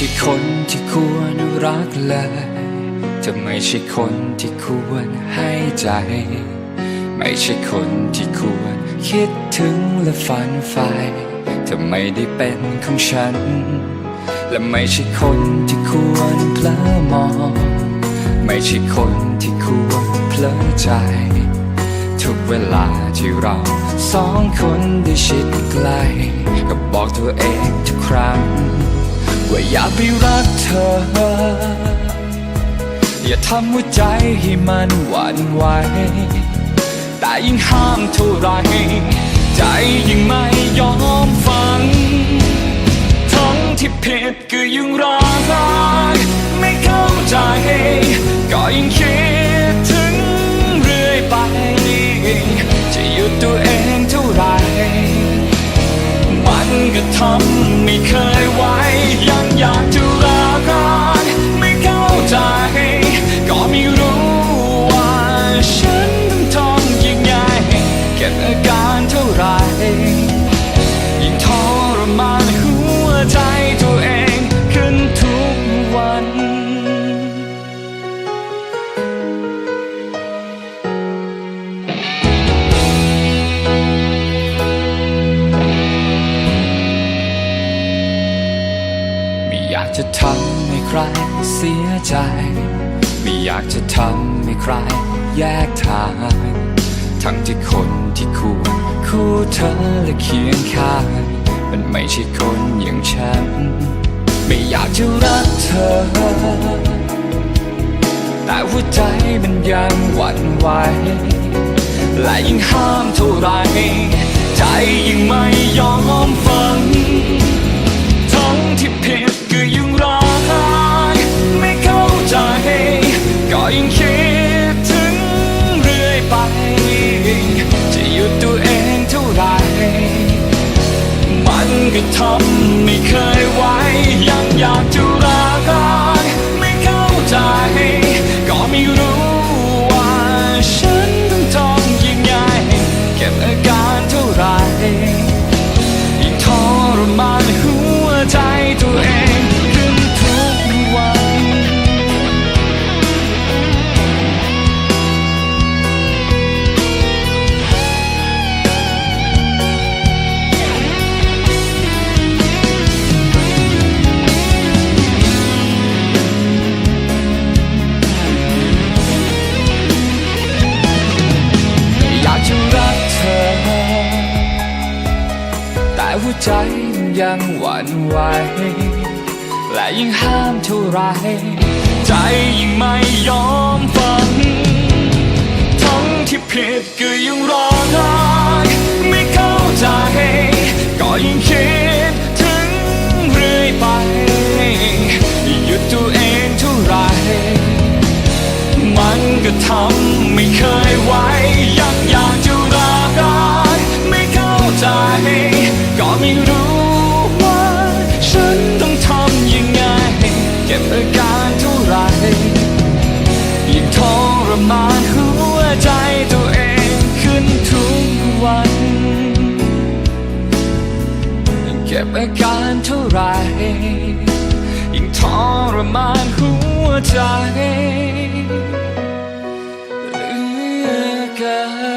ไม่ใช่คนที่ควรรักเลยจะไม่ใช่คนที่ควรให้ใจ ไม่ใช่คนที่ควรคิดถึงและฝันใฝ่จะไม่ได้เป็นของฉัน และไม่ใช่คนที่ควรเพลอมอง ไม่ใช่คนที่ควรเพลอใจ ทุกเวลาที่เราสองคนได้ชิดใกล้ก็บอกตัวเองทุกครั้ง ว่าอย่าไปรักเธอ อย่าทำหัวใจให้มันหวั่นไหวแต่ยิ่งห้ามเท่าไร ใจยิ่งไม่ยอมฟัง ทั้งที่ผิดก็ยังรัก จะทำให้ใครเสียใจ ไม่อยากจะทำให้ใครแยกทาง ทั้งที่คนที่ควรคู่เธอและเคียงข้าง มันไม่ใช่คนอย่างฉัน ไม่อยากจะรักเธอ แต่หัวใจมันยังหวั่นไหว และยิ่งห้ามเท่าไหรใจยิ่งไม่ยอมฟัง ยังคิดถึงเรื่อยไป จะหยุดตัวเองเท่าไหรมันก็ทำไม่เคยไหวยังอยากจะรักไม่เข้าใจ ก็ไม่รู้ ใจยังหวั่นไหวและยิ่งห้ามเท่าไร ใจยิ่งไม่ยอมฟัง ทั้งที่ผิดก็ยังร้องไห้ไม่เข้าใจ ก็ยิ่งคิดถึงเรื่อยไป หยุดตัวเองเท่าไร มันก็ทำไม่เคยานเท่าไรยิ่งทรมานหัวใจเหลือเกิน